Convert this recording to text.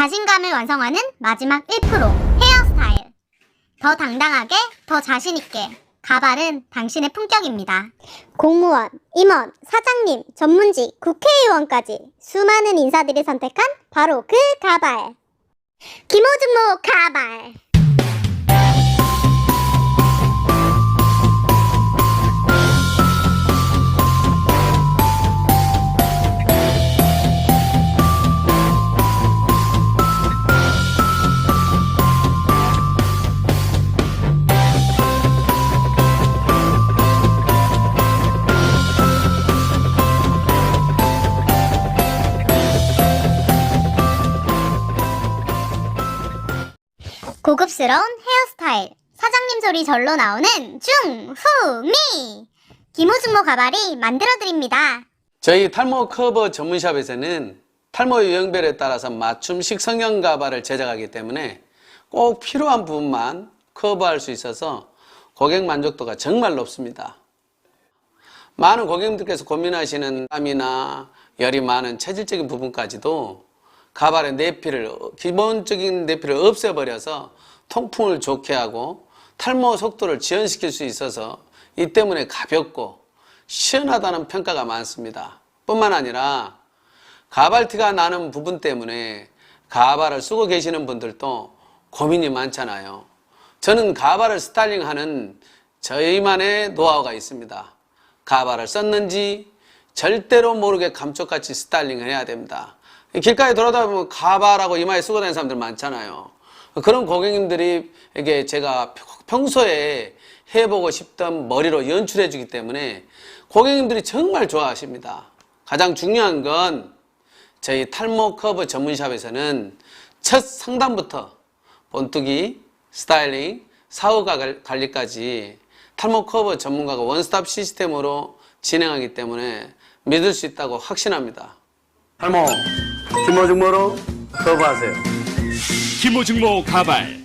자신감을 완성하는 마지막 1% 헤어스타일. 더 당당하게, 더 자신있게. 가발은 당신의 품격입니다. 공무원, 임원, 사장님, 전문직, 국회의원까지 수많은 인사들이 선택한 바로 그 가발. 김호중모 가발. 고급스러운 헤어스타일. 사장님 소리 절로 나오는 중후미. 김호중모 가발이 만들어드립니다. 저희 탈모 커버 전문샵에서는 탈모 유형별에 따라서 맞춤식 성형 가발을 제작하기 때문에 꼭 필요한 부분만 커버할 수 있어서 고객 만족도가 정말 높습니다. 많은 고객님들께서 고민하시는 땀이나 열이 많은 체질적인 부분까지도 가발의 내피를 기본적인 내피를 없애버려서 통풍을 좋게 하고 탈모 속도를 지연시킬 수 있어서 이 때문에 가볍고 시원하다는 평가가 많습니다. 뿐만 아니라 가발티가 나는 부분 때문에 가발을 쓰고 계시는 분들도 고민이 많잖아요. 저는 가발을 스타일링하는 저희만의 노하우가 있습니다. 가발을 썼는지 절대로 모르게 감쪽같이 스타일링을 해야 됩니다. 길가에 돌아다 보면 가발하고 이마에 쓰고 다니는 사람들 많잖아요. 그런 고객님들이 이게 제가 평소에 해보고 싶던 머리로 연출해 주기 때문에 고객님들이 정말 좋아하십니다. 가장 중요한 건 저희 탈모 커버 전문샵에서는 첫 상담부터 본뜨기, 스타일링, 사후 관리까지 탈모 커버 전문가가 원스톱 시스템으로 진행하기 때문에 믿을 수 있다고 확신합니다. 탈모, 김호중모로 커버하세요. 김호중모 가발